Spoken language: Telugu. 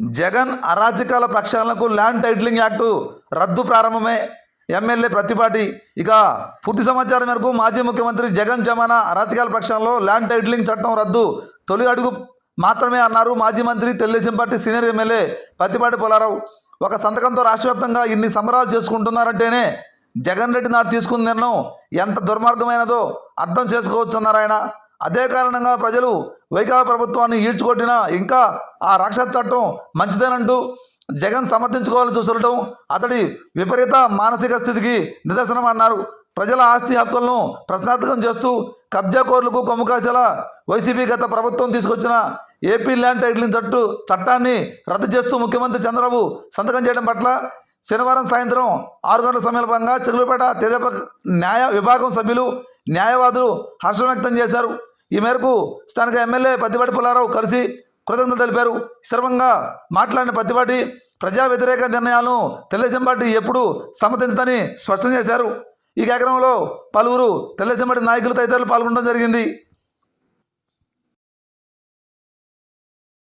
జగన్ అరాచకాల ప్రక్షాళనకు ల్యాండ్ టైటిలింగ్ యాక్టు రద్దు ప్రారంభమే. ఎమ్మెల్యే ప్రతిపాటి. ఇక పూర్తి సమాచారం మేరకు మాజీ ముఖ్యమంత్రి జగన్ జమానా అరాచకాల ప్రక్షాళనలో ల్యాండ్ టైటిలింగ్ చట్టం రద్దు తొలి అడుగు మాత్రమే అన్నారు మాజీ మంత్రి Telugu Desam party senior MLA Prathipati Pulla Rao. ఒక సంతకంతో రాష్ట్రవ్యాప్తంగా ఇన్ని సంబరాలు చేసుకుంటున్నారంటేనే జగన్ రెడ్డి నాడు తీసుకున్న నిర్ణయం ఎంత దుర్మార్గమైనదో అర్థం చేసుకోవచ్చున్నారాయన అదే కారణంగా ప్రజలు వైకాపా ప్రభుత్వాన్ని ఈడ్చుకొట్టినా ఇంకా ఆ రాక్షస చట్టం మంచిదేనంటూ జగన్ సమర్థించుకోవాలని చూసడం అతడి విపరీత మానసిక స్థితికి నిదర్శనం అన్నారు. ప్రజల ఆస్తి హక్కులను ప్రశ్నార్థకం చేస్తూ కబ్జా కోర్లకు కొమ్ము కాసేలా వైసీపీ గత ప్రభుత్వం తీసుకొచ్చిన ఏపీ ల్యాండ్ టైటిలింగ్ చట్టు చట్టాన్ని రద్దు చేస్తూ ముఖ్యమంత్రి చంద్రబాబు సంతకం చేయడం పట్ల శనివారం సాయంత్రం ఆరు గంటల సమయంగా చిరుగుపేట తెదేప న్యాయ విభాగం సభ్యులు న్యాయవాదులు హర్షం వ్యక్తం చేశారు. ఈ మేరకు స్థానిక ఎమ్మెల్యే పత్తిపాటి పుల్లారావు కలిసి కృతజ్ఞతలు తెలిపారు. స్థిరంగా మాట్లాడిన పత్తిపాటి ప్రజా వ్యతిరేక నిర్ణయాలను తెలుగుదేశం పార్టీ ఎప్పుడూ సమర్థించదని స్పష్టం చేశారు. ఈ కార్యక్రమంలో పలువురు తెలుగుదేశం పార్టీ నాయకులు తదితరులు పాల్గొనడం జరిగింది.